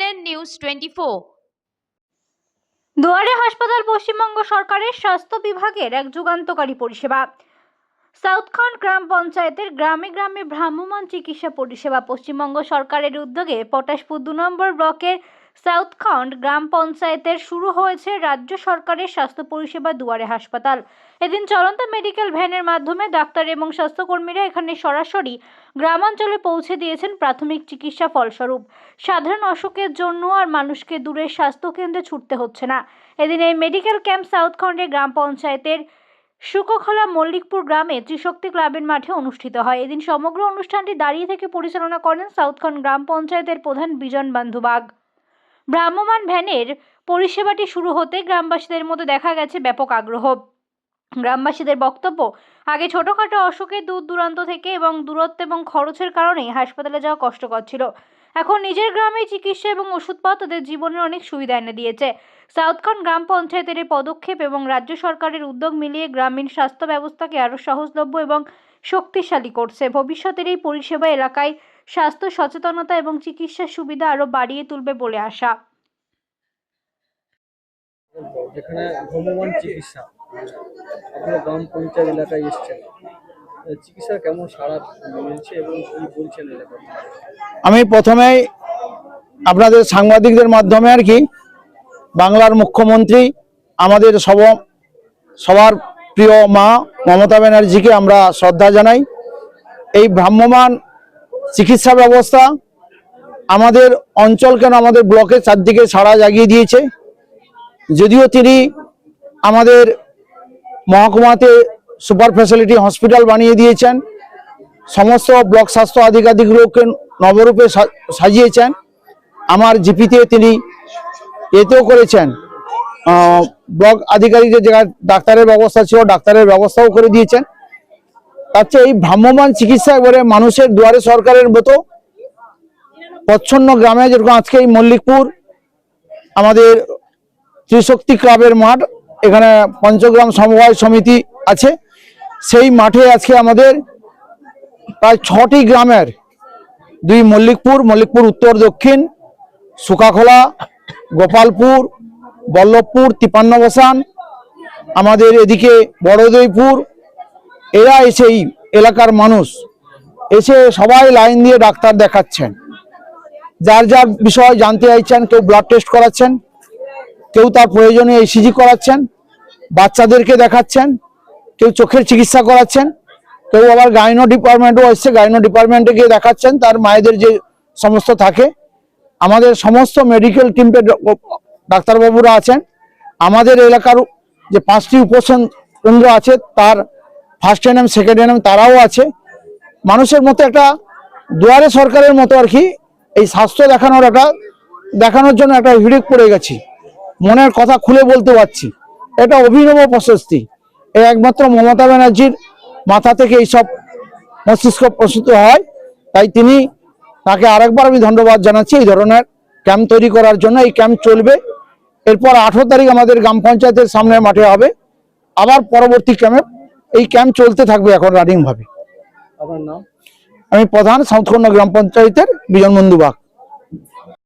Twenty four দুয়ারে হাসপাতাল পশ্চিমবঙ্গ সরকারের স্বাস্থ্য বিভাগের এক যুগান্তকারী পরিষেবা। সাউথখন্ড গ্রাম পঞ্চায়েতের গ্রামে গ্রামে ভ্রাম্যমান চিকিৎসা পরিষেবা পশ্চিমবঙ্গ সরকারের উদ্যোগে পটাশপুর দু নম্বর ব্লকের সাউথখন্ড গ্রাম পঞ্চায়েতের শুরু হয়েছে রাজ্য সরকারের স্বাস্থ্য পরিষেবা দুয়ারে হাসপাতাল। এদিন চলন্ত মেডিকেল ভ্যানের মাধ্যমে ডাক্তার এবং স্বাস্থ্যকর্মীরা এখানে সরাসরি গ্রামাঞ্চলে পৌঁছে দিয়েছেন প্রাথমিক চিকিৎসা ফলস্বরূপ। সাধারণ অসুখের জন্য আর মানুষকে দূরের স্বাস্থ্যকেন্দ্রে ছুটতে হচ্ছে না। এদিন এই মেডিকেল ক্যাম্প সাউথখণ্ডের গ্রাম পঞ্চায়েতের শুকখোলা মল্লিকপুর গ্রামে ত্রিশক্তি ক্লাবের মাঠে অনুষ্ঠিত হয়। এদিন সমগ্র অনুষ্ঠানটি দাঁড়িয়ে থেকে পরিচালনা করেন সাউথখন্ড গ্রাম পঞ্চায়েতের প্রধান বিজন বান্ধুবাগ ভ্রাম্যমাণ ভ্যানের পরিষেবাটি শুরু হতে গ্রামবাসীদের মধ্যে দেখা গেছে ব্যাপক আগ্রহ। গ্রামবাসীদের বক্তব্য, আগে ছোটোখাটো অসুখে দূর দূরান্ত থেকে এবং দূরত্ব এবং খরচের কারণে হাসপাতালে যাওয়া কষ্টকর ছিল। এখন নিজের গ্রামে চিকিৎসা এবং ওষুধ পাওয়া তাদের জীবনের অনেক সুবিধা এনে দিয়েছে। সাউথখন্ড গ্রাম পঞ্চায়েতের এই পদক্ষেপ এবং রাজ্য সরকারের উদ্যোগ মিলিয়ে গ্রামীণ স্বাস্থ্য ব্যবস্থাকে আরও সহজলভ্য এবং শক্তিশালী করছে। ভবিষ্যতের এই পরিষেবা এলাকায় স্বাস্থ্য সচেতনতা এবং চিকিৎসার সুবিধা আরও বাড়িয়ে তুলবে বলে আশা। যেখানে ভ্রমণ চিকিৎসা আপনারা গ্রাম পঞ্চায়েত এলাকায় এসছেন আহ, চিকিৎসার কেমন সাড়া মিলছে এবং কি বলছেন এলাকায় আমি প্রথমেই আপনাদের সাংবাদিকদের মাধ্যমে আর কি বাংলার মুখ্যমন্ত্রী আমাদের সব সবার প্রিয় মা মমতা ব্যানার্জিকে আমরা শ্রদ্ধা জানাই। এই ভ্রাম্যমান চিকিৎসা ব্যবস্থা। আমাদের অঞ্চল কেন আমাদের ব্লকের চারদিকে সাড়া জাগিয়ে দিয়েছে? যদিও তিনি আমাদের মহকুমাতে সুপার ফ্যাসিলিটি হসপিটাল বানিয়ে দিয়েছেন, সমস্ত ব্লক স্বাস্থ্য আধিকারিকগুলোকে নবরূপে সাজিয়েছেন। আমার জিপিতে তিনি এতেও করেছেন ব্লক আধিকারিকদের জায়গায় ডাক্তারের ব্যবস্থা ছিল, ডাক্তারের ব্যবস্থাও করে দিয়েছেন। চেয়ে এই ভ্রাম্যমান চিকিৎসা এবারে মানুষের দুয়ারে সরকারের মতো? প্রচ্ছন্ন গ্রামে যেরকম আজকে এই মল্লিকপুর, আমাদের ত্রিশক্তি ক্লাবের মাঠ, এখানে পঞ্চগ্রাম সমবায় সমিতি আছে। সেই মাঠে আজকে আমাদের প্রায় ছটি গ্রামের, দুই মল্লিকপুর মল্লিকপুর উত্তর, দক্ষিণ সুকাখোলা গোপালপুর, বল্লভপুর তিপান্ন বসান আমাদের এদিকে বড়দইপুর এরা এসে এই এলাকার মানুষ এসে সবাই লাইন দিয়ে ডাক্তার দেখাচ্ছেন। যার যার বিষয় জানতে চাইছেন, কেউ ব্লাড টেস্ট করাচ্ছেন, কেউ তার প্রয়োজনীয় ইসিজি করাচ্ছেন, বাচ্চাদেরকে দেখাচ্ছেন, কেউ চোখের চিকিৎসা করাচ্ছেন, কেউ আবার গাইনো ডিপার্টমেন্টও এসছে গাইনো ডিপার্টমেন্টে গিয়ে দেখাচ্ছেন, তার মায়েদের যে সমস্ত থাকে। আমাদের সমস্ত মেডিকেল টিমের ডাক্তারবাবুরা আছেন। আমাদের এলাকার যে পাঁচটি উপসন কেন্দ্র আছে, তার ফার্স্ট এনএম সেকেন্ড এনএম তারাও আছে। মানুষের মতো একটা দুয়ারে সরকারের মতো আর কি এই স্বাস্থ্য দেখানোর একটা, দেখানোর জন্য একটা হিড়িক পড়ে গেছি। মনের কথা খুলে বলতে পারছি। এটা অভিনব প্রশস্তি। এই একমাত্র মমতা ব্যানার্জির মাথা থেকে এইসব মস্তিষ্ক প্রস্তুত হয়। তাই তিনি তাকে আরেকবার আমি ধন্যবাদ জানাচ্ছি এই ধরনের ক্যাম্প তৈরি করার জন্য। এই ক্যাম্প চলবে। এরপর আঠারো তারিখ আমাদের গ্রাম পঞ্চায়েতের সামনে মাঠে হবে। আবার পরবর্তী ক্যাম্পে এই ক্যাম্প চলতে থাকবে এখন রানিং ভাবে। আপনার নাম? আমি প্রধান সাউথকন্যা গ্রাম পঞ্চায়েতের বিজন বন্ধু বাগ।